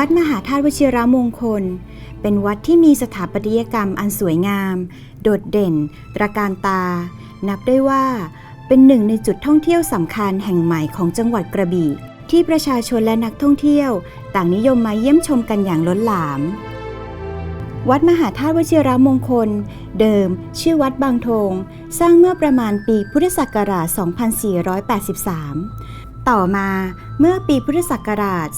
วัดมหาธาตุวชิรมงคล เป็นวัดที่มีสถาปัตยกรรมอันสวยงาม โดดเด่น ตระการตา นับได้ว่า เป็นหนึ่งในจุดท่องเที่ยวสำคัญแห่งใหม่ของจังหวัดกระบี่ ที่ประชาชนและนักท่องเที่ยว ต่างนิยมมาเยี่ยมชมกันอย่างล้นหลาม วัดมหาธาตุวชิรมงคล เดิม ชื่อวัดบางทงสร้างเมื่อประมาณปีพุทธศักราช 2483 ต่อมาเมื่อปีพุทธศักราช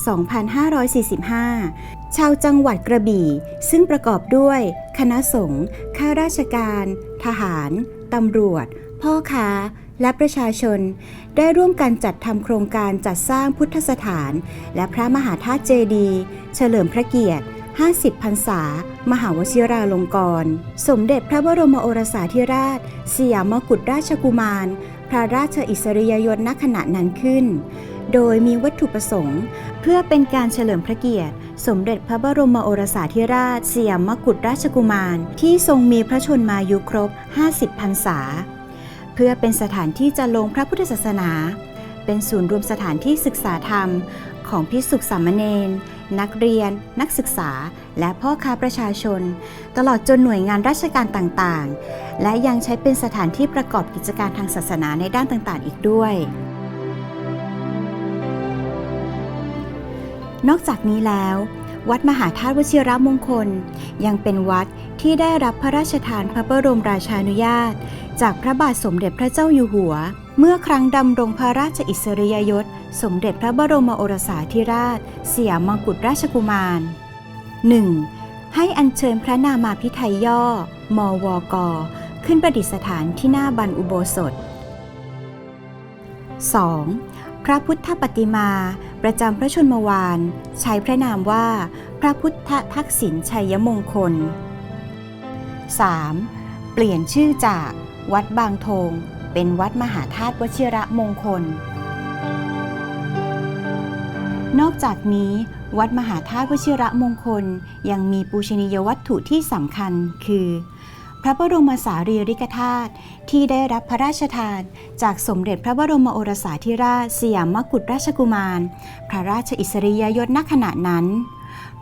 2545 ชาวจังหวัดกระบี่ ซึ่งประกอบด้วยคณะสงฆ์ข้าราชการ ทหาร ตำรวจ พ่อค้า และประชาชน ได้ร่วมกันจัดทำโครงการจัดสร้างพุทธสถาน และพระมหาธาตุเจดีย์เฉลิมพระเกียรติ 50 พรรษา มหาวชิราลงกรณ์ สมเด็จพระบรมโอรสาธิราช สยามกุฎราชกุมาร พระราชอิสริยยศณขณะนั้นขึ้น โดยมีวัตถุประสงค์ เพื่อเป็นการเฉลิมพระเกียรติ สมเด็จพระบรมโอรสาธิราชสยามกุฎราชกุมาร ที่ทรงมีพระชนมายุครบ 50พรรษา เพื่อเป็นสถานที่จะลงพระพุทธศาสนา เป็นศูนย์รวมสถานที่ศึกษาธรรม ของพิสุขสามเณร นักเรียน นักศึกษา และพ่อค้าประชาชน ตลอดจนหน่วยงานราชการต่างๆ และยังใช้เป็นสถานที่ประกอบกิจการทางศาสนาในด้านต่างๆ อีกด้วย นอกจากนี้แล้ว วัดมหาธาตุวชิรมงคล ยังเป็นวัดที่ได้รับพระราชทานพระบรมราชานุญาต จากพระบาทสมเด็จพระเจ้าอยู่หัว เมื่อครั้งดำรงพระราชอิสริยยศ สมเด็จพระบรมโอรสาธิราช สยามกุฎราชกุมาร 1. ให้อัญเชิญพระนามาพิไทยย่อ มวก ขึ้นประดิษฐานที่หน้าบันอุโบสถ 2. พระพุทธปฏิมาประจำพระชนมวานใช้พระนามว่า พระพุทธทักษิณชัยมงคล 3. เปลี่ยนชื่อจากวัดบางทง เป็นวัดมหาธาตุวชิระมงคล นอกจากนี้ วัดมหาธาตุวชิระมงคล ยังมีปูชนียวัตถุที่สำคัญคือ พระบรมสารีริกธาตุที่ได้รับพระราชทาน จากสมเด็จพระบรมโอรสาธิราชสยามกุฎราชกุมาร พระราชอิสริยยศณขณะนั้น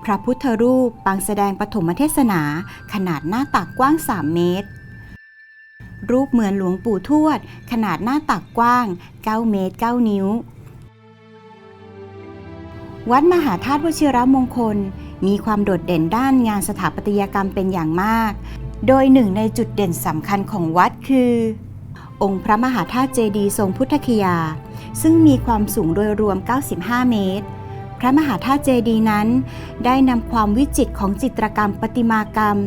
พระพุทธรูปปางแสดงปฐมเทศนาขนาดหน้าตักกว้าง 3 เมตร รูปเหมือนหลวงปู่ทวด ขนาดหน้าตักกว้าง 9 เมตร 9 นิ้ว วัดมหาธาตุวชิรมงคล มีความโดดเด่นด้านงานสถาปัตยกรรมเป็นอย่างมาก โดยหนึ่งในจุดเด่นสำคัญของวัดคือ องค์พระมหาธาตุเจดีย์ทรงพุทธคยา ซึ่งมีความสูงโดยรวม 95 เมตรพระมหาธาตุเจดีย์นั้น ได้นำความวิจิตรของจิตรกรรมประติมากรรม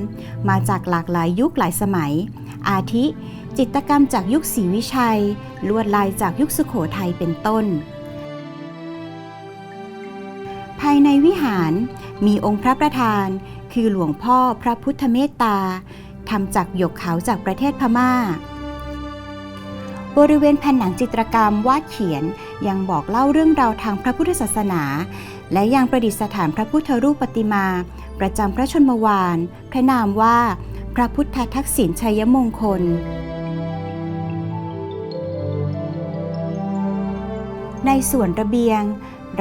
มาจากหลากหลายยุคหลายสมัย อาทิ จิตกรรมจากยุคศรีวิชัย ลวดลายจากยุคสุโขทัยเป็นต้น ภายในวิหารมีองค์พระประธาน คือหลวงพ่อพระพุทธเมตตาทำจากหยกขาวจากประเทศพม่า บริเวณแผ่นหนังจิตรกรรมวาดเขียนยังบอกเล่าเรื่องราวทางพระพุทธศาสนา และยังประดิษฐานพระพุทธรูปปฏิมา ประจำพระชนมวาน พระนามว่า พระพุทธทักษิณชัยมงคล ในส่วนระเบียง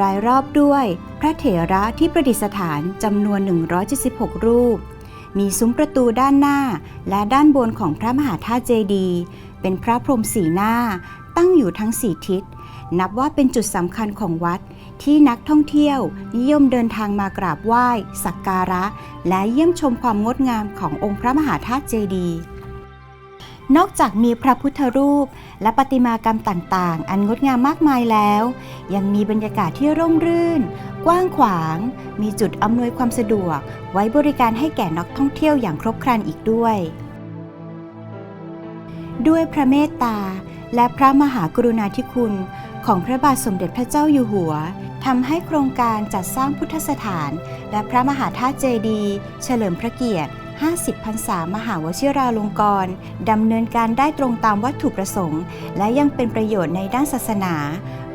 รายรอบด้วยพระเถระที่ประดิษฐานจำนวน 176 รูป มีซุ้มประตูด้านหน้าและด้านบนของพระมหาธาตุเจดีย์เป็นพระพรหมสีหน้าตั้งอยู่ทั้งสี่ทิศ นับว่าเป็นจุดสำคัญของวัด ที่นักท่องเที่ยวนิยมเดินทางมากราบไหว้ สักการะ และเยี่ยมชมความงดงามขององค์พระมหาธาตุเจดีย์นอกจากมีพระพุทธรูป และประติมากรรมต่างๆ อันงดงามมากมายแล้ว ยังมีบรรยากาศที่ร่มรื่น กว้างขวาง มีจุดอำนวยความสะดวก ไว้บริการให้แก่นักท่องเที่ยวอย่างครบครันอีกด้วย ด้วยพระเมตตาและพระมหากรุณาธิคุณของพระบาทสมเด็จพระเจ้าอยู่หัว ทำให้โครงการจัดสร้างพุทธสถาน และพระมหาธาตุเจดีย์เฉลิมพระเกียรติ 50 พรรษามหาวชิราลงกรณ์ดำเนินการได้ตรงตามวัตถุประสงค์ และยังเป็นประโยชน์ในด้านศาสนา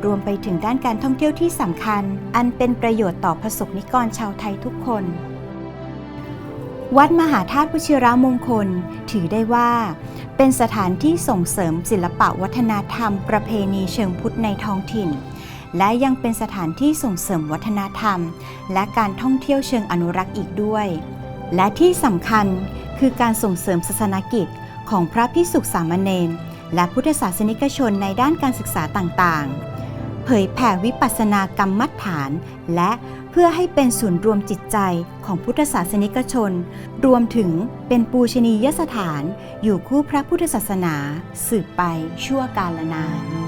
รวมไปถึงด้านการท่องเที่ยวที่สำคัญ อันเป็นประโยชน์ต่อประสบนิกรชาวไทยทุกคน วัดมหาธาตุวชิรามงคล ถือได้ว่า เป็นสถานที่ส่งเสริมศิลปะวัฒนธรรม ประเพณีเชิงพุทธในท้องถิ่น และยังเป็นสถานที่ส่งเสริมวัฒนธรรม และการท่องเที่ยวเชิงอนุรักษ์อีกด้วย และที่สำคัญคือการส่งเสริมศาสนกิจของพระพิสุขสามเณรและพุทธศาสนิกชนในด้านการศึกษาต่างๆ เผยแผ่วิปัสสนากรรมมัฐาน และเพื่อให้เป็นศูนย์รวมจิตใจของพุทธศาสนิกชน รวมถึงเป็นปูชนียสถาน อยู่คู่พระพุทธศาสนา สืบไปชั่วกาลนาน